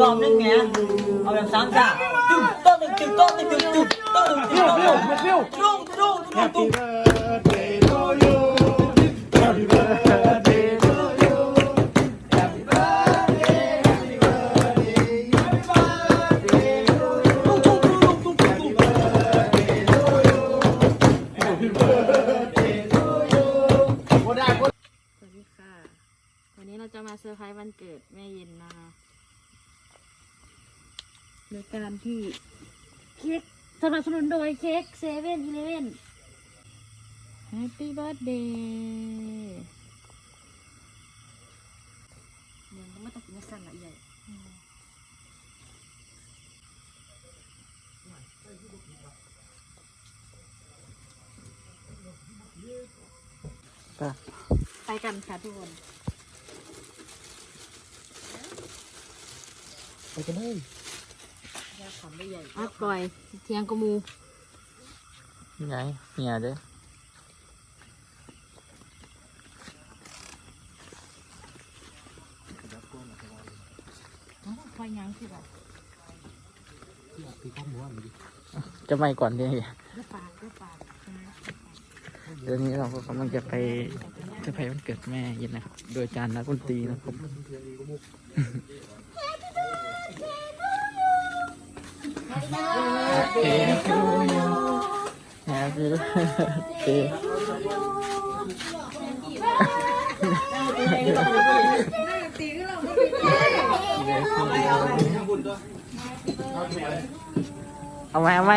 รอบนึงไงเอาแบบสามจ้าตึ้งต้นหนึ่งตึ้งต้นหนึ่งตึ้งตึ้งต้นหนึ่งตึ้งต้นหนึ่งตึ้งตึ้งตึ้งตึ้งตึ้ง birthday to you Happy birthday to you Happy birthday Happy birthday Happy birthday to you Happy birthday to you Happy birthday to you โคตรได้โคตร สวัสดีค่ะ วันนี้เราจะมาเซอร์ไพรส์วันเกิดแม่เย็นนะคะ โดยการที่เค้กสนับสนุนโดยเค้กเซเว่นอีเลเว่นแฮปปี้เบิร์ดเดย์เดี๋ยวไม่ต้องกินสั้นละใหญ่ไปกันค่ะทุกคน ไปกันเลย อัดปล่อยเทียงกบหมูไงเหียเด้อคอยยังคือแบบจะไม่ก่อนดิเลือปากเลือปากเดี๋ยวนี้เราก็กำลังจะไปเซอร์ไพรส์วันเกิดแม่เย็นนะครับ โดยจานนักดนตรีนะครับ Happy to you Happy birthday เอาไหมเอาไหม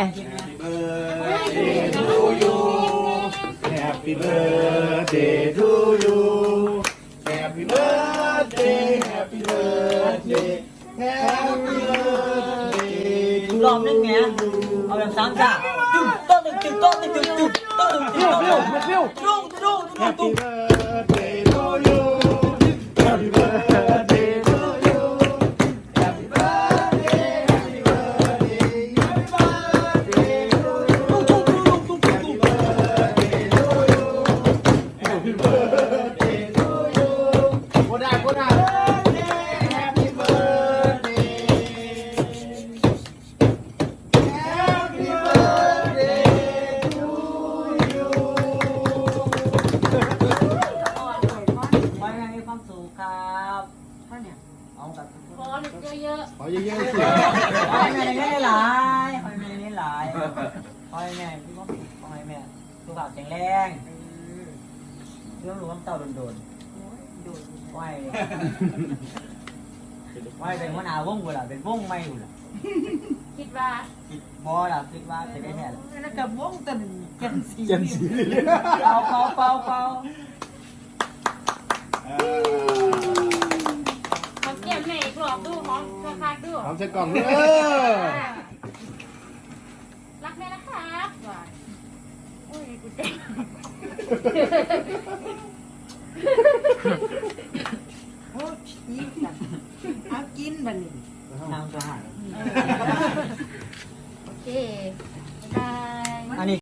birthday to you Happy birthday to รอบนึงไงเอาแบบสามจ้าตึ้งต้นหนึ่งตึ้งต้นหนึ่งตึ้งตึ้งต้นหนึ่งตึ้งต้นหนึ่งตึ้งตึ้งตึ้ง Happy birthday to you ความสุขครับพ่อเนี่ยเอากับขอเยอะขอเยอะๆสิขอให้แม่ได้หลายขอให้แม่ได้หลายขอให้แม่มีความสุขขอให้แม่สุขภาพแข็งแรงเรื่องรู้ว่าเต่าโดนๆไหวไหวเป็นหัวหน้าวงกูล่ะเป็นวงไม่กูล่ะๆคิดว่าคิดบอล่ะคิดว่าจะได้แท้ล่ะแล้วกับวงตันกันสีเจนสีเป่าเป่าเป่าเป่าขอ หอมใส่กล่องเด้อรักแม่นะครับโอ้ยกูเจ็บโอ้ชีสจัยเอากินบันนี่น้ำสะอาดโอเค บ๊ายบาย อันนี้